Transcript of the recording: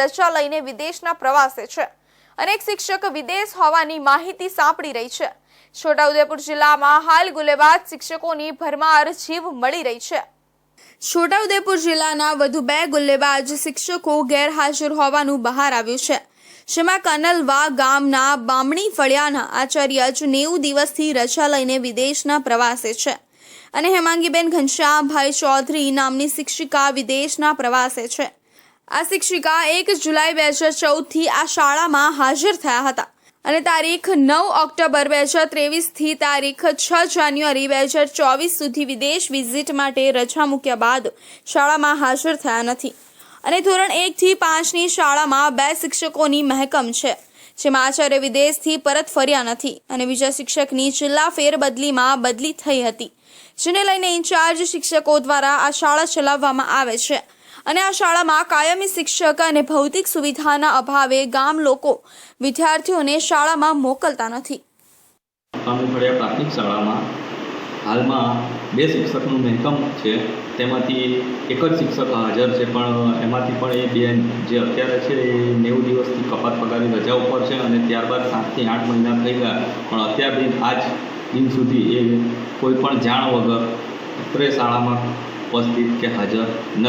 રજા લઈને વિદેશના પ્રવાસે છે. અનેક શિક્ષક વિદેશ હોવાની માહિતી સાંપડી રહી છે. છોટાઉદેપુર જિલ્લામાં હાલ ગુલેબાજ શિક્ષકોની ભરમાર જીવ મળી રહી છે. છોટાઉદેપુર જિલ્લાના વધુ બે ગુલ્લેબાજ શિક્ષકો ગેરહાજર હોવાનું બહાર આવ્યું છે. જેમાં કનલવા ગામના બામણી ફળિયાના આચાર્ય જ નેવું દિવસથી રજા લઈને વિદેશના પ્રવાસે છે. અને હેમાંગીબેન ઘનશ્યામભાઈ ચૌધરી નામની શિક્ષિકા વિદેશના પ્રવાસે છે. આ શિક્ષિકા એક જુલાઈ બે હજાર ચૌદથી આ શાળામાં હાજર થયા હતા. અને તારીખ નવ ઓક્ટોબર બે હજાર ત્રેવીસથી તારીખ છ જાન્યુઆરી બે હજાર ચોવીસ સુધી વિદેશ વિઝિટ માટે રજા મૂક્યા બાદ શાળામાં હાજર થયા નથી. અને ધોરણ એકથી પાંચની શાળામાં બે શિક્ષકોની મહેકમ છે, જેમાં આચાર્ય વિદેશથી પરત ફર્યા નથી અને બીજા શિક્ષકની જિલ્લા ફેરબદલીમાં બદલી થઈ હતી, જેને લઈને ઇન્ચાર્જ શિક્ષકો દ્વારા આ શાળા ચલાવવામાં આવે છે. અને આ શાળામાં કાયમી શિક્ષક અને ભૌતિક સુવિધાના અભાવે ગામ લોકો વિદ્યાર્થીઓને શાળામાં મોકલતા નથી. કાનુફળિયા પ્રાથમિક શાળામાં હાલમાં બે શિક્ષકનું મહેકમ છે. તેમાંથી એક જ શિક્ષક હાજર છે, પણ એમાંથી પણ એ બેન જે અત્યારે છે એ નેવું દિવસથી કપાત પગારની રજા ઉપર છે અને ત્યારબાદ સાતથી આઠ મહિના થઈ ગયા. પણ અત્યાર દિન આજ દિન સુધી એ કોઈ પણ જાણ વગર અત્રે શાળામાં ઉપસ્થિત કે હાજર નથી